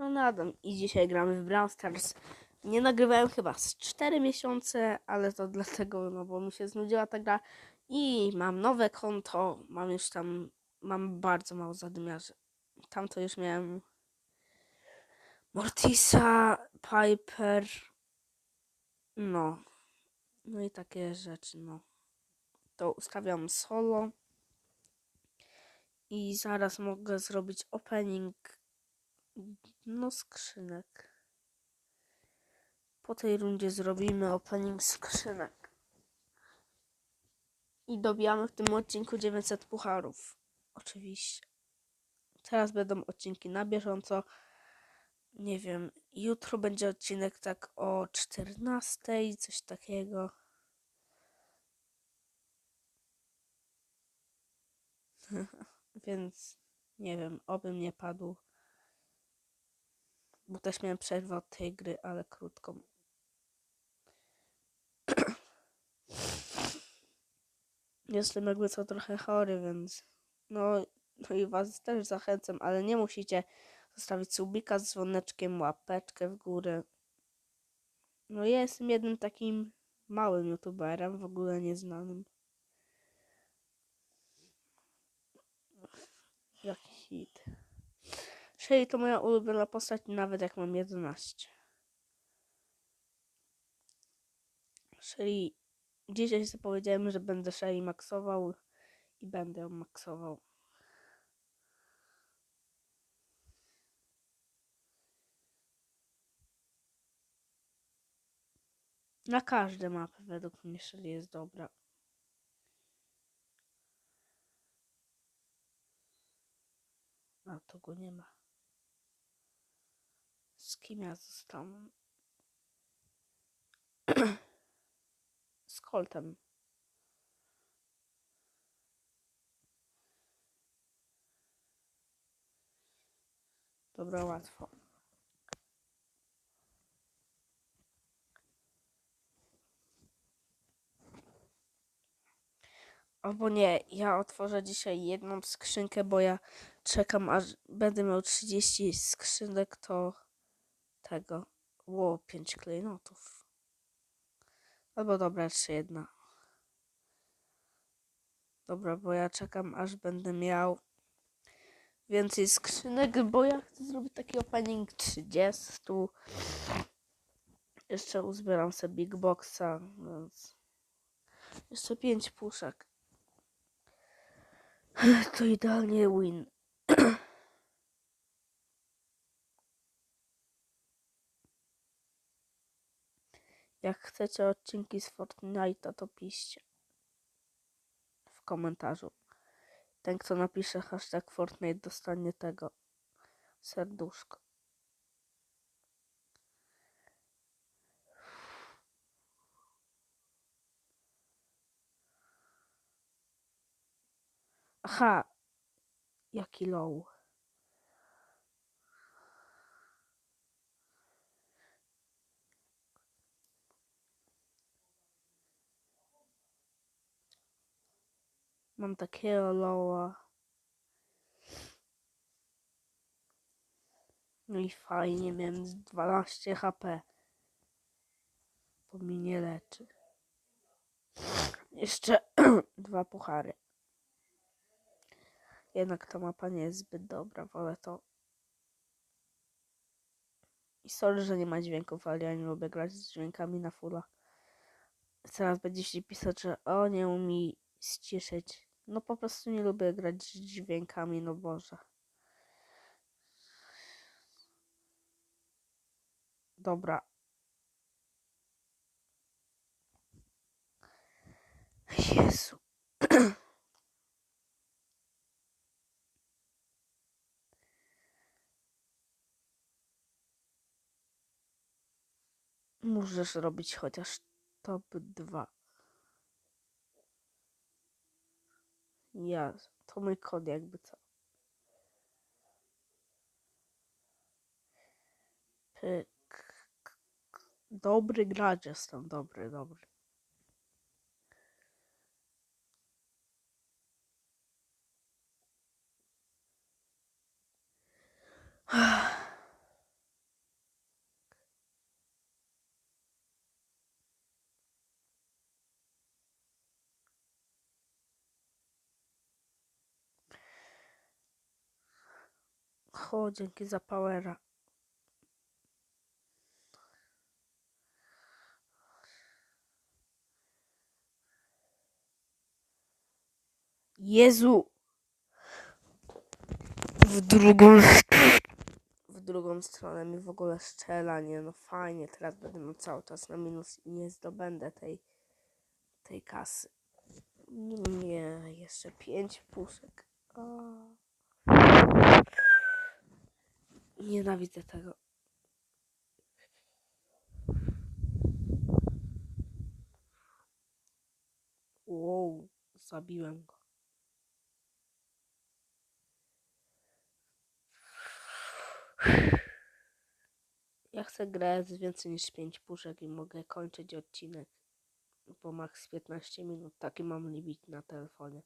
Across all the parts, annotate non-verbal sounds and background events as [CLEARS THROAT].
No nadam i dzisiaj gramy w Brawl Stars. Nie nagrywałem chyba z 4 miesiące, ale to dlatego, no bo mi się znudziła ta gra i mam nowe konto, mam już tam, mam bardzo mało zadymiarzy. Tam to już miałem Mortisa, Piper, no, no i takie rzeczy, no. To ustawiam solo i zaraz mogę zrobić opening no skrzynek. Po tej rundzie zrobimy opening skrzynek. I dobijamy w tym odcinku 900 pucharów. Oczywiście. Teraz będą odcinki na bieżąco. Nie wiem, jutro będzie odcinek tak o 14, coś takiego. [LAUGHS] Więc nie wiem, oby mnie padł. Bo też miałem przerwę od tej gry, ale krótką. [CLEARS THROAT] Jestem jakby co trochę chory, więc no, no i was też zachęcam, ale nie musicie zostawić subika z dzwoneczkiem, łapeczkę w górę. No ja jestem jednym takim małym youtuberem, w ogóle nieznanym. Jaki hit. Shelly to moja ulubiona postać, nawet jak mam 11. Shelly, dzisiaj sobie powiedziałem, że będę Shelly maksował i będę ją maksował. Na każde mapy według mnie Shelly jest dobra. A to go nie ma. Z kim ja zostałem? [CLEARS THROAT] Z Coltem. Dobra, łatwo. Albo nie, ja otworzę dzisiaj jedną skrzynkę, bo ja czekam aż będę miał 30 skrzynek, to tego. Ło, 5 klejnotów. Albo dobra, jeszcze jedna. Dobra, bo ja czekam aż będę miał więcej skrzynek, bo ja chcę zrobić taki opening 30. Jeszcze uzbieram sobie Big Boxa, więc jeszcze 5 puszek. To idealnie win. Jak chcecie odcinki z Fortnite'a, to piszcie w komentarzu. Ten, kto napisze hashtag Fortnite, dostanie tego serduszko. Aha, jaki low. Mam takiego lowa. No i fajnie, miałem z 12 HP. Bo mi nie leczy. Jeszcze [CLEARS THROAT] dwa puchary. Jednak ta mapa nie jest zbyt dobra, wolę to. I sorry, że nie ma dźwięków, ale ja nie lubię grać z dźwiękami na fulla. Teraz będziecie pisać, że o, nie umie ściszyć. No po prostu nie lubię grać z dźwiękami, no Boże. Dobra. Jezu. [CLEARS THROAT] Możesz robić chociaż top 2. Ja, to mój kod jakby co. Pyk. Dobry gracz jestem, dobry, dobry. O, dzięki za powera. Jezu! W drugą w drugą stronę mi w ogóle strzela, nie no fajnie, teraz będę miał cały czas na minus i nie zdobędę tej tej kasy. Nie, jeszcze pięć puszek. A. Nienawidzę tego. Wow, zabiłem go. Ja chcę grać z więcej niż 5 puszek i mogę kończyć odcinek. Po max 15 minut. Taki mam limit na telefonie.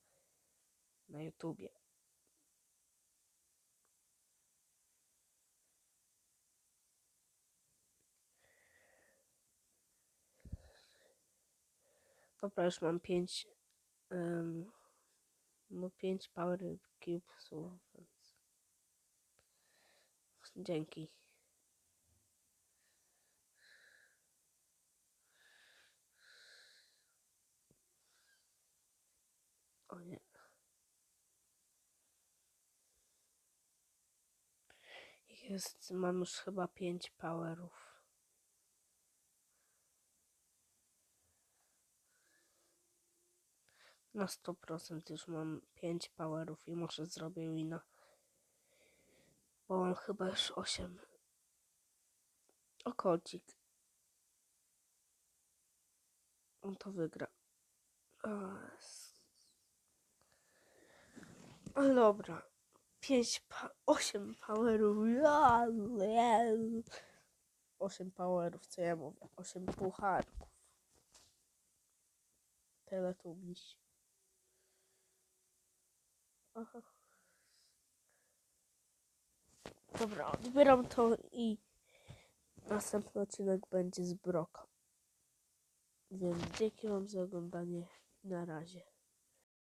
Na YouTubie. Dobra, mam 5 um, no 5 power więc dzięki. O nie. Jest, mam już chyba 5 powerów. Na 100% już mam 5 powerów i może zrobię wina. Bo mam chyba już 8. O kocik. On to wygra. Ale dobra. 5, pa 8 powerów. Ja, Jezu. 8 powerów, co ja mówię? 8 pucharków. Tyle tu miś. [LAUGHS] Dobra, odbieram to i następny odcinek będzie z Broka. Więc dzięki wam za oglądanie. Na razie.